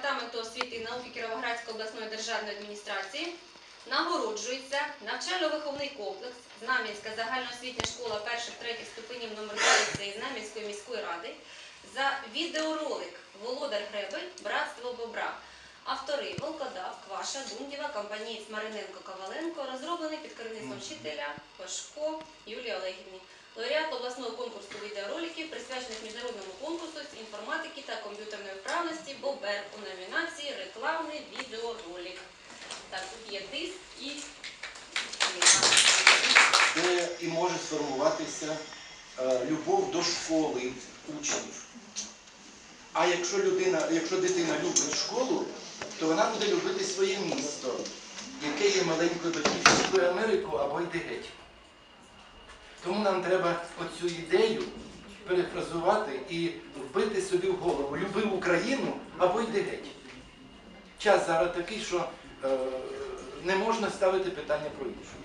департаменту освіти і науки Кіровоградської обласної державної адміністрації нагороджується навчально-виховний комплекс Знам'янська загальноосвітня школа перших третіх ступенів номер 2 ліцею Знам'янської міської ради за відеоролик Володар Гребель Братство Бобра. Автори Волкодав, Кваша, Дундєва, компанієць Мариненко Коваленко, розроблений під керівництвом вчителя Пашко Юлії Олегівні. Лауреат обласного конкурсу відеороликів, присвячених міжнародному конкурсу з інформатики та комп'ютерної вправності Бобер у номінації Рекламний відеоролик. Так, тут є диск і де і може сформуватися е, любов до школи учнів. А якщо людина, якщо дитина любить школу, то вона буде любити своє місто, яке є маленькою батьківською Америку або йде геть. Тому нам треба оцю ідею перефразувати і вбити собі в голову. Люби Україну або йди геть. Час зараз такий, що е, не можна ставити питання про іншу.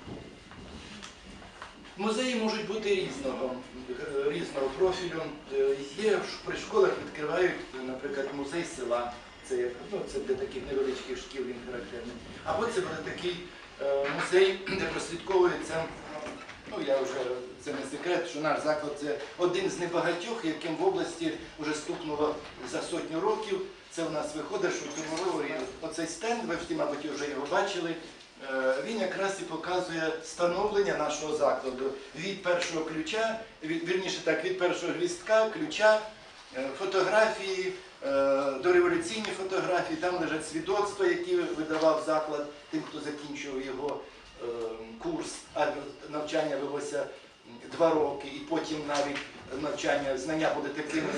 Музеї можуть бути різного, е, різного профілю. Е, Є при школах відкривають, наприклад, музей села. Це, ну, це для таких невеличких шкіл він характерний. Або це буде такий е, музей, де прослідковується, ну я вже це не секрет, що наш заклад це один з небагатьох, яким в області вже стукнуло за сотню років. Це в нас виходить, що в Чорноморі оцей стенд, ви всі, мабуть, вже його бачили. Е, Він якраз і показує становлення нашого закладу від першого ключа, від, вірніше так, від першого гвістка, ключа, е, фотографії, е, дореволюційні фотографії, там лежать свідоцтва, які видавав заклад тим, хто закінчував його курс, а навчання велося два роки, і потім навіть навчання, знання були такими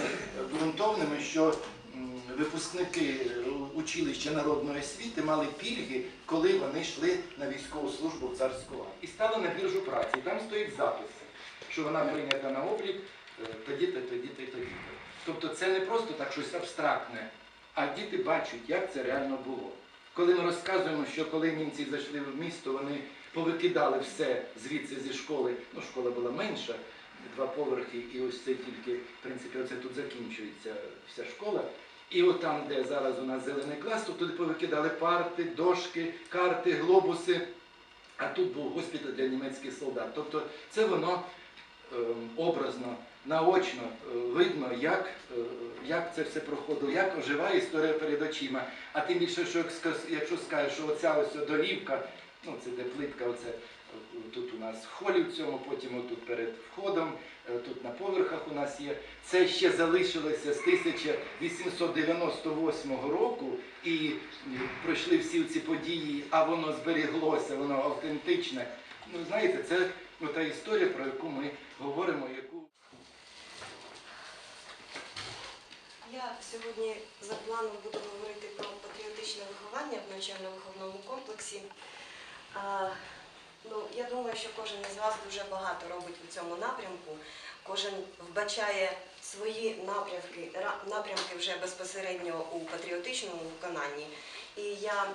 ґрунтовними, що випускники училища народної освіти мали пільги, коли вони йшли на військову службу в царську армію. І стали на біржу праці. І там стоїть запис, що вона прийнята на облік е, тоді-то, тоді-то і тоді-то. Тобто це не просто так щось абстрактне, а діти бачать, як це реально було. Коли ми розказуємо, що коли німці зайшли в місто, вони повикидали все звідси зі школи. Ну, школа була менша, два поверхи, і ось це тільки, в принципі, оце тут закінчується вся школа. І от там, де зараз у нас зелений клас, то туди повикидали парти, дошки, карти, глобуси. А тут був госпіталь для німецьких солдат. Тобто це воно ем, образно, наочно е, видно, як, е, як це все проходило, як оживає історія перед очима. А тим більше, що якщо скажеш, що оця ось долівка, ну це де плитка, оце е, тут у нас холі в цьому, потім отут перед входом, тут на поверхах у нас є. Це ще залишилося з 1898 року, і пройшли всі ці події, а воно зберіглося, воно автентичне. Ну, знаєте, це ну, та історія, про яку ми говоримо, яку. Я сьогодні за планом буду говорити про патріотичне виховання в навчально-виховному комплексі. А, ну, я думаю, що кожен із вас дуже багато робить у цьому напрямку. Кожен вбачає свої напрямки, напрямки вже безпосередньо у патріотичному виконанні. І я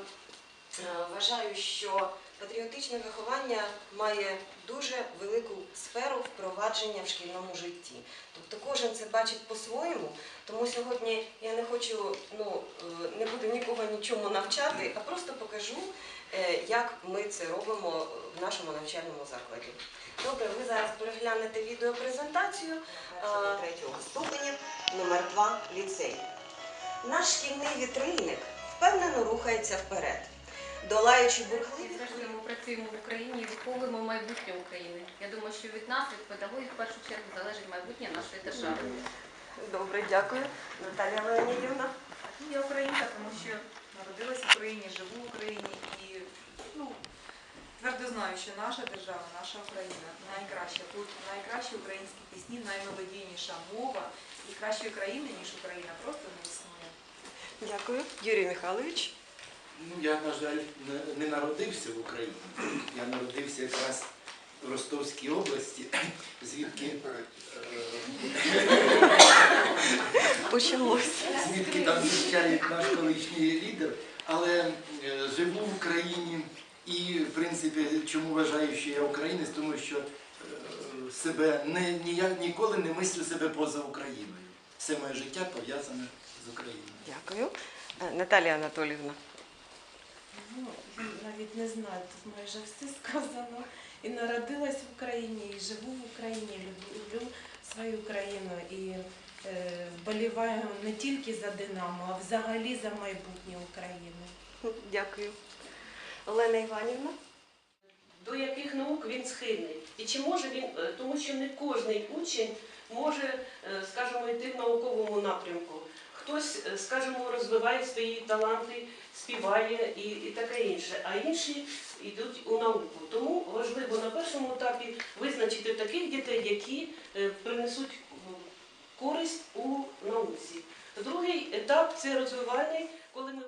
вважаю, що патріотичне виховання має дуже велику сферу впровадження в шкільному житті. Тобто кожен це бачить по-своєму, тому сьогодні я не хочу, ну е, не буду нікого нічому навчати, а просто покажу, е, як ми це робимо в нашому навчальному закладі. Добре, ви зараз переглянете відеопрезентацію третього ступенів номер 2 ліцей. Наш шкільний вітрильник впевнено рухається вперед, долаючи бурхливі Зрештою, ми працюємо в Україні і виховуємо майбутнє України. Я думаю, що від нас, від педагогів, в першу чергу залежить майбутнє нашої держави. Добре, дякую. Наталія Леонідівна. Я українка, тому що народилася в Україні, живу в Україні і ну, твердо знаю, що наша держава, наша Україна найкраща. Тут найкращі українські пісні, наймелодійніша мова і кращої країни, ніж Україна, просто не існує. Дякую. Юрій Михайлович. Ну, я, на жаль, не, народився в Україні. Я народився якраз в Ростовській області, звідки, е, Почалось. звідки там звучає наш колишній лідер. Але е, живу в Україні і, в принципі, чому вважаю, що я українець, тому що е, себе не, ніяк, ніколи не мислю себе поза Україною. Все моє життя пов'язане з Україною. Дякую. Е, Наталія Анатоліївна. Ну, я навіть не знаю, тут майже все сказано. І народилась в Україні, і живу в Україні, люблю, люблю свою країну і е, вболіваю не тільки за Динамо, а взагалі за майбутнє України. Дякую. Олена Іванівна. до яких наук він схильний. І чи може він, е, тому що не кожний учень може, е, скажімо, йти в науковому напрямку. Хтось, е, скажімо, розвиває свої таланти, співає і, і таке інше, а інші йдуть у науку. Тому важливо на першому етапі визначити таких дітей, які е, принесуть користь у науці. Другий етап це розвивальний, коли ми